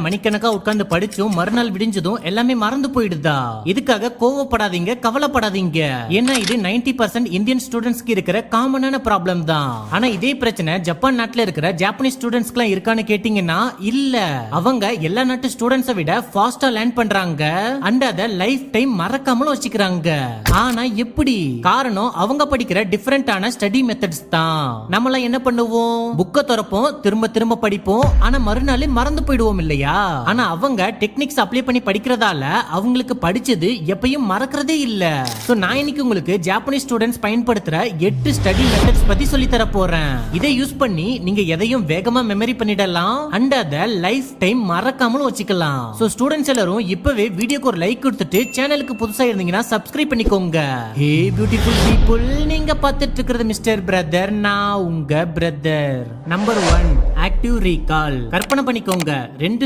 மணிக்கணக்கா உட்கார்ந்து படிச்சும் மறுநாள் விடிஞ்சதும் எல்லாமே மறந்து போயிடுதா? இதுக்காக கோவப்படாதீங்க கவலைப்படாதீங்க. ஏன்னா இது 90% பர்சன்ட் இந்தியன் ஸ்டூடெண்ட்ஸ்க்கு இருக்கிற காமனான ப்ராப்ளம் தான். ஆனா இதே பிரச்சனை ஜப்பான் நாட்டுல இருக்கிற ஜாப்பனீஸ் ஸ்டூடெண்ட்ஸ்க்கு இருக்கான்னு கேட்டீங்கன்னா இல்ல. அவங்க எல்லா நாட்டு ஸ்டூடெண்ட்ஸை விட ஃபாஸ்டா லேர்ன் பண்றாங்க. அண்ட் அதை லைஃப் டைம் மறக்காமலும் வச்சுக்கிறாங்க. ஆனா எப்படி? காரணம் அவங்க படிக்கிற டிஃபரெண்டான ஸ்டடி மெத்தட்ஸ் தான். நம்மளாம் என்ன பண்ணுவோம்? புக்கை திறப்போம் திரும்ப திரும்ப படிப்போம். ஆனா மறுநாளே மறந்து போயிடுவோம் இல்லையா? ஆனா அவங்க டெக்னிக்ஸ் அப்ளை பண்ணி படிக்கிறதால அவங்களுக்கு படிச்சது எப்பயும் மறக்கிறதே இல்ல. சோ நான் இன்னைக்கு உங்களுக்கு ஜாப்பனீஸ் ஸ்டூடெண்ட்ஸ் பயன்படுத்துற எட்டு ஸ்டடி மெத்தட்ஸ் பத்தி சொல்லி தர போறேன். இதை யூஸ் பண்ணி நீங்க எதையும் வேகமா மெமரி பண்ணிடலாம். அண்ட் அத லைஃப் டைம் மறக்காமலும் வச்சுக்கலாம். சோ ஸ்டூடெண்ட்ஸ் எல்லாரும் இப்பவே வீடியோக்கு ஒரு லைக் கொடுத்துட்டு சேனலுக்கு புதுசா இருந்தீங்கன்னா சப்ஸ்கிரைப் பண்ணிக்கோங்க. ஹே பியூட்டிஃபுல் பீப்புள் நீங்க பார்த்துட்டு இருக்கிறது மிஸ்டர் பிரதர் நான் உங்க brother number one active recall கற்பனை பண்ணிக்கோங்க. ரெண்டு